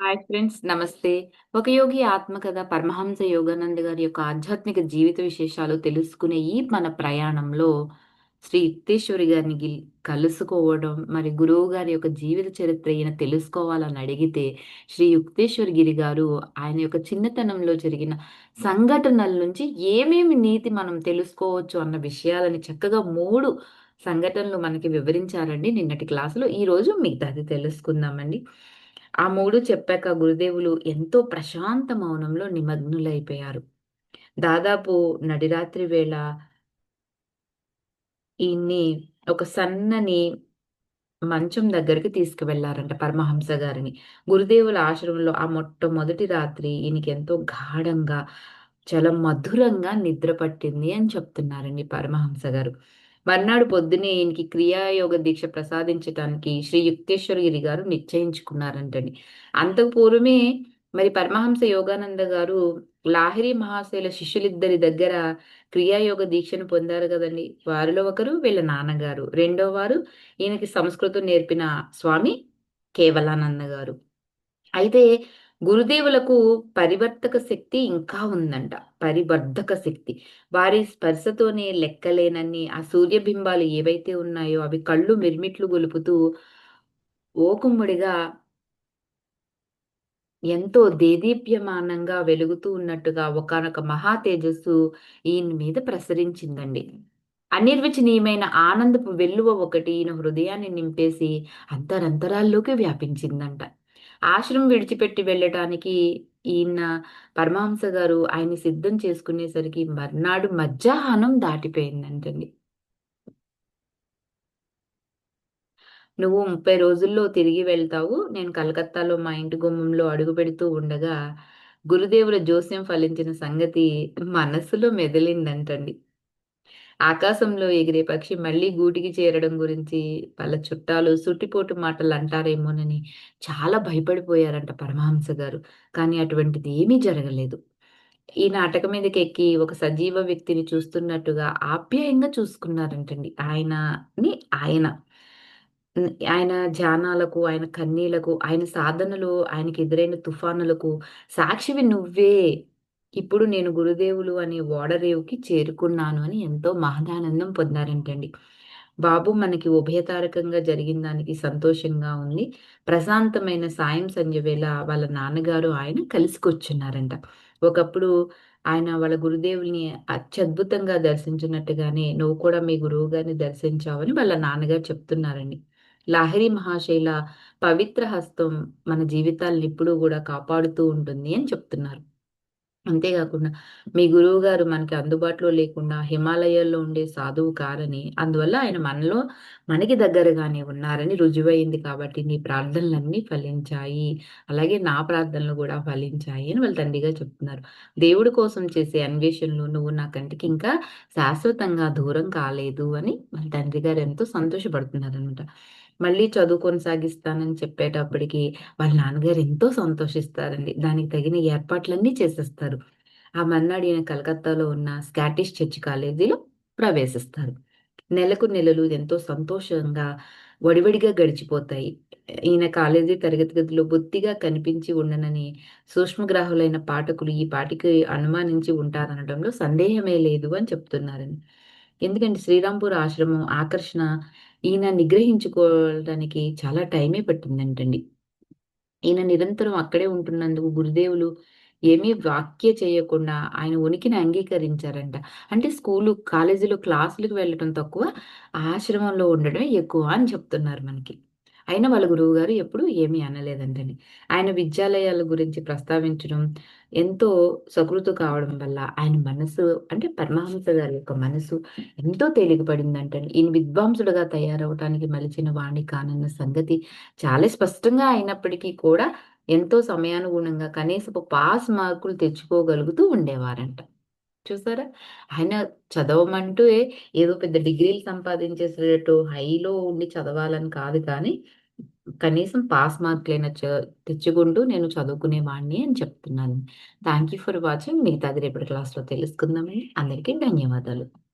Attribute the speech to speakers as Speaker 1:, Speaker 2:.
Speaker 1: Hi friends నమస్తే. ఒక యోగి ఆత్మకథ పరమహంస యోగానంద గారి యొక్క ఆధ్యాత్మిక జీవిత విశేషాలు తెలుసుకునే ఈ మన ప్రయాణంలో శ్రీ యుక్తేశ్వరి గారిని గిల్ కలుసుకోవడం, మరి గురువు గారి యొక్క జీవిత చరిత్ర ఈయన తెలుసుకోవాలని అడిగితే, శ్రీ యుక్తేశ్వర్ గిరి గారు ఆయన యొక్క చిన్నతనంలో జరిగిన సంఘటనల నుంచి ఏమేమి నీతి మనం తెలుసుకోవచ్చు అన్న విషయాలని చక్కగా మూడు సంఘటనలు మనకి వివరించారండి నిన్నటి క్లాస్‌లో. ఈరోజు మిగతాది తెలుసుకుందామండి. ఆ మూడు చెప్పాక గురుదేవులు ఎంతో ప్రశాంత మౌనంలో నిమగ్నులైపోయారు. దాదాపు నడిరాత్రి వేళ ఈయన్ని ఒక సన్నని మంచం దగ్గరికి తీసుకువెళ్ళారంట పరమహంస గారిని. గురుదేవుల ఆశ్రమంలో ఆ మొట్టమొదటి రాత్రి ఈయనకి ఎంతో గాఢంగా, చాలా మధురంగా నిద్ర పట్టింది అని చెప్తున్నారండి పరమహంస గారు. మర్నాడు పొద్దున్నే ఈయనకి క్రియాయోగ దీక్ష ప్రసాదించటానికి శ్రీ యుక్తేశ్వరగిరి గారు నిశ్చయించుకున్నారంటండి. అంతకు పూర్వమే మరి పరమహంస యోగానంద గారు లాహిరి మహాశైల శిష్యులిద్దరి దగ్గర క్రియాయోగ దీక్షను పొందారు కదండి వారిలో ఒకరు వీళ్ళ నాన్నగారు. రెండో వారు ఈయనకి సంస్కృతం నేర్పిన స్వామి కేవలానంద గారు. అయితే గురుదేవులకు పరివర్తక శక్తి ఇంకా ఉందంట. పరివర్ధక శక్తి. వారి స్పర్శతోనే లెక్కలేనన్ని ఆ సూర్యబింబాలు ఏవైతే ఉన్నాయో అవి కళ్ళు మిర్మిట్లు గొలుపుతూ ఓకుమ్మడిగా ఎంతో దేదీప్యమానంగా వెలుగుతూ ఉన్నట్టుగా ఒకనొక మహా తేజస్సు ఈయన మీద ప్రసరించిందండి. అనిర్వచనీయమైన ఆనందపు వెల్లువ ఒకటి ఈయన హృదయాన్ని నింపేసి అంతరంతరాల్లోకి వ్యాపించిందంట. ఆశ్రమం విడిచిపెట్టి వెళ్ళటానికి ఈయన పరమహంస గారు ఆయన్ని సిద్ధం చేసుకునేసరికి మర్నాడు మధ్యాహ్నం దాటిపోయిందంటండి. నువ్వు 30 రోజుల్లో తిరిగి వెళ్తావు. నేను కలకత్తాలో మా ఇంటి గుమ్మంలో అడుగుపెడుతూ ఉండగా, గురుదేవుల జోస్యం ఫలించిన సంగతి మనస్సులో మెదిలిందంటండి. ఆకాశంలో ఎగిరే పక్షి మళ్ళీ గూటికి చేరడం గురించి వాళ్ళ చుట్టాలు సుట్టిపోటు మాటలు అంటారేమోనని చాలా భయపడిపోయారంట పరమహంస గారు. కానీ అటువంటిది ఏమీ జరగలేదు. ఈ నాటకం మీదకెక్కి ఒక సజీవ వ్యక్తిని చూస్తున్నట్టుగా ఆప్యాయంగా చూసుకున్నారంటండి. ఆయనని ఆయన. ఆయన ధ్యానాలకు, ఆయన కన్నీలకు ఆయన సాధనలు ఆయనకి ఎదురైన తుఫానులకు సాక్షివి నువ్వే. ఇప్పుడు నేను గురుదేవులు అనే ఓడరేవుకి చేరుకున్నాను అని ఎంతో మహదానందం పొందారంటండి. బాబు మనకి ఉభయతారకంగా జరిగిన దానికి సంతోషంగా ఉంది. ప్రశాంతమైన సాయం సంధ్య వేళ వాళ్ళ నాన్నగారు ఆయన కలిసికొచ్చున్నారంట ఒకప్పుడు ఆయన వాళ్ళ గురుదేవుల్ని అత్యద్భుతంగా దర్శించినట్టుగానే నువ్వు కూడా మీ గురువుగారిని దర్శించావని వాళ్ళ నాన్నగారు చెప్తున్నారండి. లాహిరి మహాశైల పవిత్ర హస్తం మన జీవితాల్ని ఎప్పుడూ కూడా కాపాడుతూ ఉంటుంది అని చెప్తున్నారు. అంతేకాకుండా మీ గురువు గారు మనకి అందుబాటులో లేకుండా హిమాలయాల్లో ఉండే సాధువు కారని, అందువల్ల ఆయన మనలో మనకి దగ్గరగానే ఉన్నారని రుజువైంది కాబట్టి నీ ప్రార్థనలన్నీ ఫలించాయి. అలాగే నా ప్రార్థనలు కూడా ఫలించాయి అని వాళ్ళ తండ్రిగా చెప్తున్నారు. దేవుడి కోసం చేసే అన్వేషణలో నువ్వు నా కంటికి ఇంకా శాశ్వతంగా దూరం కాలేదు అని వాళ్ళ తండ్రి గారు ఎంతో సంతోషపడుతున్నారనమాట. మళ్ళీ చదువు కొనసాగిస్తానని చెప్పేటప్పటికి వాళ్ళ నాన్నగారు ఎంతో సంతోషిస్తారండి. దానికి తగిన ఏర్పాట్లన్నీ చేసేస్తారు. ఆ మర్నాడు ఈయన కలకత్తాలో ఉన్న స్కాటిష్ చర్చ్ కాలేజీలో ప్రవేశిస్తారు. నెలకు నెలలు ఎంతో సంతోషంగా వడివడిగా గడిచిపోతాయి. ఈయన కాలేజీ తరగతి గదిలో బొత్తిగా కనిపించి ఉండనని సూక్ష్మగ్రాహులైన పాఠకులు ఈ పాటికి అనుమానించి ఉంటారనడంలో సందేహమే లేదు అని చెప్తున్నారండి. ఎందుకంటే శ్రీరాంపూర్ ఆశ్రమం ఆకర్షణ ఈయన నిగ్రహించుకోవడానికి చాలా టైమే పట్టిందంటండి. ఈయన నిరంతరం అక్కడే ఉంటున్నందుకు గురుదేవులు ఏమీ వాక్య చేయకుండా ఆయన ఉనికిని అంగీకరించారంట. అంటే స్కూలు, కాలేజీలో క్లాసులకు వెళ్ళటం తక్కువ, ఆశ్రమంలో ఉండడమే ఎక్కువ అని చెప్తున్నారు మనకి. అయినా వాళ్ళ గురువు గారు ఎప్పుడు ఏమీ అనలేదంటండి. ఆయన విద్యాలయాల గురించి ప్రస్తావించడం ఎంతో సకృతు కావడం వల్ల ఆయన మనసు అంటే పరమహంస గారి యొక్క మనసు ఎంతో తేలికపడిందంటండి. ఈయన విద్వాంసుడుగా తయారవ్వటానికి మలిచిన వాణ్ణి కానన్న సంగతి చాలా స్పష్టంగా అయినప్పటికీ కూడా ఎంతో సమయానుగుణంగా కనీసపు పాస్ మార్కులు తెచ్చుకోగలుగుతూ ఉండేవారంట. చూసారా? ఆయన చదవమంటూ ఏదో పెద్ద డిగ్రీలు సంపాదించేసేటట్టు హైలో ఉండి చదవాలని కాదు కానీ, కనీసం పాస్ మార్కులైనా తెచ్చుకుంటూ నేను చదువుకునేవాడిని అని చెప్తున్నాను. Thank you for watching. మిగతాది రేపటి క్లాస్‌లో తెలుసుకుందామండి. అందరికీ ధన్యవాదాలు.